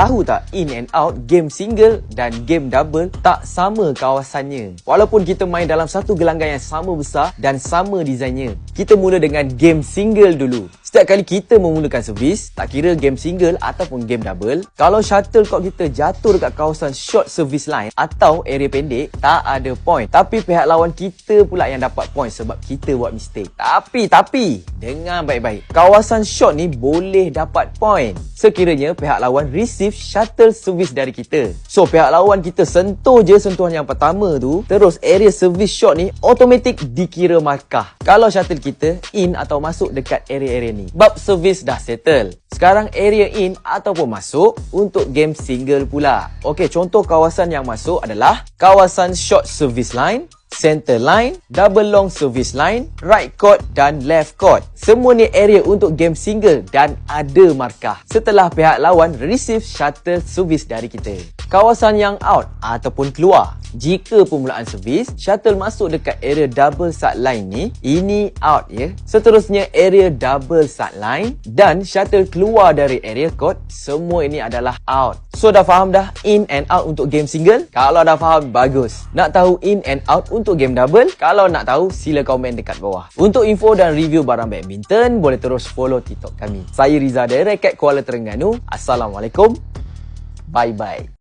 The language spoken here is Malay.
Tahu tak in and out game single dan game double tak sama kawasannya. Walaupun kita main dalam satu gelanggang yang sama besar dan sama desainnya. Kita mula dengan game single dulu. Setiap kali kita memulakan servis, tak kira game single ataupun game double, kalau shuttlecock kita jatuh dekat kawasan short service line atau area pendek, tak ada point. Tapi pihak lawan kita pula yang dapat point sebab kita buat mistake. Tapi, tapi, dengar baik-baik. Kawasan short ni boleh dapat point. Sekiranya pihak lawan receive shuttle service dari kita. So, pihak lawan kita sentuh je sentuhan yang pertama tu, terus area service short ni automatic dikira markah. Kalau shuttle kita in atau masuk dekat area-area ni. Bab service dah settle. Sekarang area in ataupun masuk untuk game single pula. Okey, contoh kawasan yang masuk adalah kawasan short service line, center line, double long service line, right court dan left court. Semua ni area untuk game single dan ada markah setelah pihak lawan receive shuttle service dari kita. Kawasan yang out ataupun keluar. Jika permulaan servis, shuttle masuk dekat area double side line ni, ini out ya. Seterusnya area double side line dan shuttle keluar dari area court, semua ini adalah out. So dah faham dah in and out untuk game single? Kalau dah faham, bagus. Nak tahu in and out untuk game double? Kalau nak tahu, sila komen dekat bawah. Untuk info dan review barang badminton, boleh terus follow TikTok kami. Saya Riza dari Racket Kuala Terengganu. Assalamualaikum. Bye-bye.